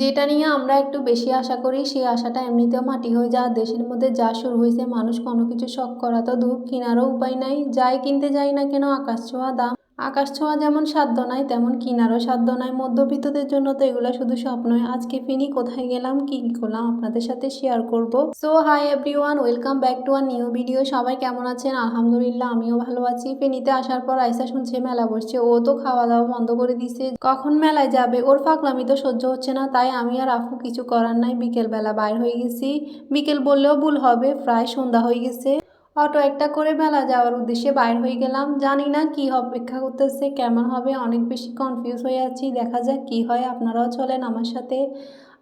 যেটা নিয়ে আমরা একটু বেশি আশা করি, সেই আশাটা এমনিতেও মাটি হয়ে যা দেশের মধ্যে যা শুরু হয়েছে মানুষ কোনো কিছু শখ করা তো দূর, কেনারও উপায় নাই, যাই কিনতে যাই না কেন, আকাশ ছোঁয়া দাম। আকাশ ছোঁয়া যেমন সাধ্য নাই, তেমন কিনারও সাধ্য নাই। মধ্যবিত্তদের জন্য তো এগুলো শুধু স্বপ্নই। আজকে ফিনি, কোথায় গেলাম, কি করলাম, আপনাদের সাথে শেয়ার করব। So hi everyone welcome back to our new video সবাই কেমন আছেন? আলহামদুলিল্লাহ, আমিও ভালো আছি। ফেনীতে আসার পর আয়সা শুনছে মেলা বসছে। ও তো খাওয়া দাওয়া বন্ধ করে দিছে। কখন মেলায় যাবে? ওর ফাঁকলামি তো সহ্য হচ্ছে না, তাই আমি আর আফু কিছু করার নাই। বিকেলবেলা বাইর হয়ে গেছি। বিকেল বললেও ভুল হবে, প্রায় সন্ধ্যা হয়ে গেছে। অটো একটা করে বেলা যাওয়ার উদ্দেশ্যে বাইর হয়ে গেলাম। জানি না কি অপেক্ষা করতেছে, কেমন হবে, অনেক বেশি কনফিউজ হয়ে আছি। দেখা যাক কি হয়, আপনারাও চলেন আমার সাথে।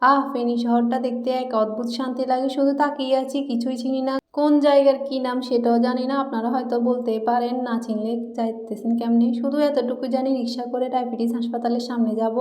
আহ ফেনী শহরটা দেখতে এক অদ্ভুত শান্তি লাগে, শুধু তাকিয়ে আছি, কিছুই চিনি না। কোন জায়গার কি নাম সেটাও জানি না, আপনারা হয়তো বলতেই পারেন না চিনলে যাইতেছেন কেমনি। শুধু এতটুকু জানি, রিক্সা করে ডায়াবেটিস হাসপাতালের সামনে যাব,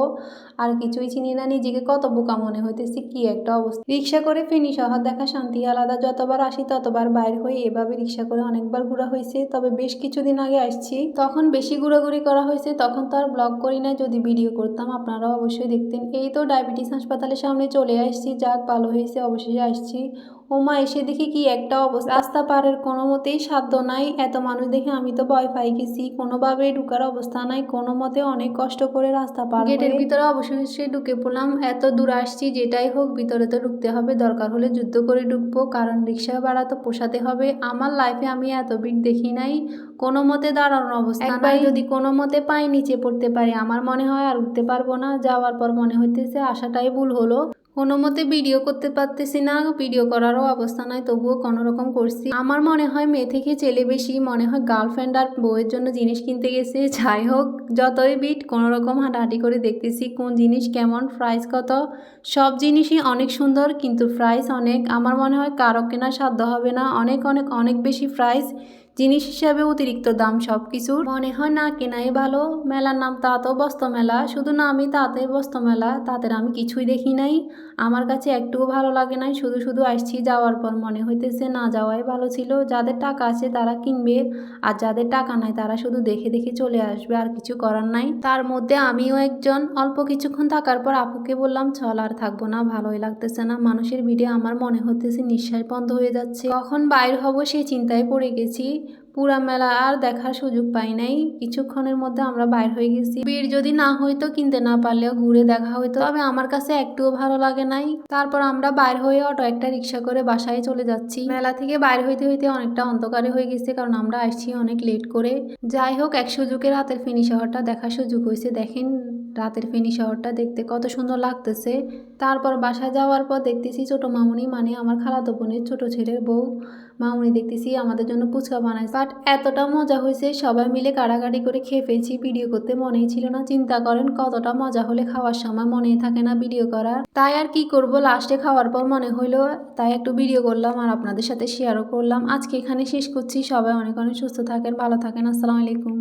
আর কিছুই চিনি না, নিজেকে কত বোকা মনে হইতেছি, কি একটা অবস্থা। রিক্সা করে ফেনি শহর দেখা শান্তি আলাদা, যতবার আসি ততবার বাইর হয়ে এভাবে রিক্সা করে অনেকবার ঘোরা হয়েছে, তবে বেশ কিছুদিন আগে আসছি। তখন বেশি ঘোরাঘুরি করা হয়েছে, তখন তো আর ব্লগ করি না যদি ভিডিও করতাম, আপনারাও অবশ্যই দেখতেন। এই তো ডায়াবেটিস হাসপাতালের সামনে চলে আসছি, যাক ভালো হয়েছে, অবশেষে আসছি। ওমা এসে দেখি কি একটা অবস্থা? রাস্তা পারের কোনো মতেই সাধ্য নাই। এত মানুষ দেখে আমি তো ভয় পাই গেছি। কোনোভাবে ঢুকার অবস্থা নাই। কোনো মতে অনেক কষ্ট করে রাস্তা পার গেটের ভিতরে অবশেষে ঢুকে পড়লাম। এত দূর আসছি যেটাই হোক ভিতরে তো ঢুকতে হবে। দরকার হলে যুদ্ধ করে ঢুকবো। কারণ রিক্সা ভাড়া তো পোষাতে হবে। আমার লাইফে আমি এত ভিড় দেখি নাই। কোনো মতে দাঁড়ানোর অবস্থা একবার যদি কোনো মতে পাই নিচে পড়তে পারি আমার মনে হয় আর উঠতে পারব না। যাওয়ার পর মনে হইতেছে আশাটাই ভুল হলো। কোনো মতে ভিডিও করতে পারতেছি না, ভিডিও করারও অবস্থা নয় তবুও কোনো রকম করছি। আমার মনে হয় মেয়ে থেকে ছেলে বেশি, মনে হয় গার্লফ্রেন্ড আর বউয়ের জন্য জিনিস কিনতে গেছে। যাই হোক, যতই বিট কোনো রকম হাঁটাহাঁটি করে দেখতেছি কোন জিনিস কেমন প্রাইস কত। সব জিনিসই অনেক সুন্দর, কিন্তু প্রাইস অনেক। আমার মনে হয় কারও কেনার সাধ্য হবে না। অনেক অনেক অনেক বেশি প্রাইস জিনিস হিসাবে অতিরিক্ত দাম সব কিছুর মনে হয় না কেনাই ভালো। মেলার নাম তাতেও বস্ত্র মেলা। শুধু না, আমি তাতে বস্ত্র মেলা তাদের আমি কিছুই দেখি নাই। আমার কাছে একটুও ভালো লাগে নাই। শুধু শুধু আসছি যাওয়ার পর মনে হইতেছে না, যাওয়াই ভালো ছিল। যাদের টাকা আছে তারা কিনবে, আর যাদের টাকা নাই তারা শুধু দেখে দেখে চলে আসবে, আর কিছু করার নাই। তার মধ্যে আমিও একজন। অল্প কিছুক্ষণ থাকার পর আপুকে বললাম, চল আর থাকব না, ভালোই লাগতেছে না। মানুষের ভিডিও আমার মনে হতেছে নিঃশ্বাস বন্ধ হয়ে যাচ্ছে। কখন বাইর হব সেই চিন্তায় পড়ে গেছি। পুরা মেলা আর দেখার সুযোগ পাই নাই। কিছুক্ষণের মধ্যে আমরা বাইর হয়ে গেছি। ভিড় যদি না হইতো, কিনতে না পারলেও ঘুরে দেখা হইতো। তবে আমার কাছে একটুও ভালো লাগে নাই। তারপর আমরা বাইর হয়ে অটো একটা রিক্সা করে বাসায় চলে যাচ্ছি। মেলা থেকে বাইর হইতে হইতে অনেকটা অন্ধকারে হয়ে গেছে, কারণ আমরা আসছি অনেক লেট করে। যাই হোক, এক সুযোগের রাতের ফিনি শহরটা দেখার সুযোগ হয়েছে। দেখেন, রাতের ফেনী শহরটা দেখতে কত সুন্দর লাগতেছে। তারপর বাসা যাওয়ার পর দেখতেছি ছোট মামুনি মানে আমার খালাতো বোনের ছোট ছেলের বউ। মামুনি দেখতেছি আমাদের জন্য ফুচকা বানাইছে। বাট এতটা মজা হয়েছে, সবাই মিলে কাড়াকাড়ি করে খেয়ে ফেলছি, ভিডিও করতে মনেই ছিল না। চিন্তা করেন, কতটা মজা হলে খাওয়ার সময় মনে থাকে না ভিডিও করার। তাই আর কি করব লাস্টে খাওয়ার পর মনে হইল, তাই একটু ভিডিও করলাম আর আপনাদের সাথে শেয়ারও করলাম। আজকে এখানে শেষ করছি। সবাই অনেক অনেক সুস্থ থাকেন, ভালো থাকেন। আসসালামু আলাইকুম।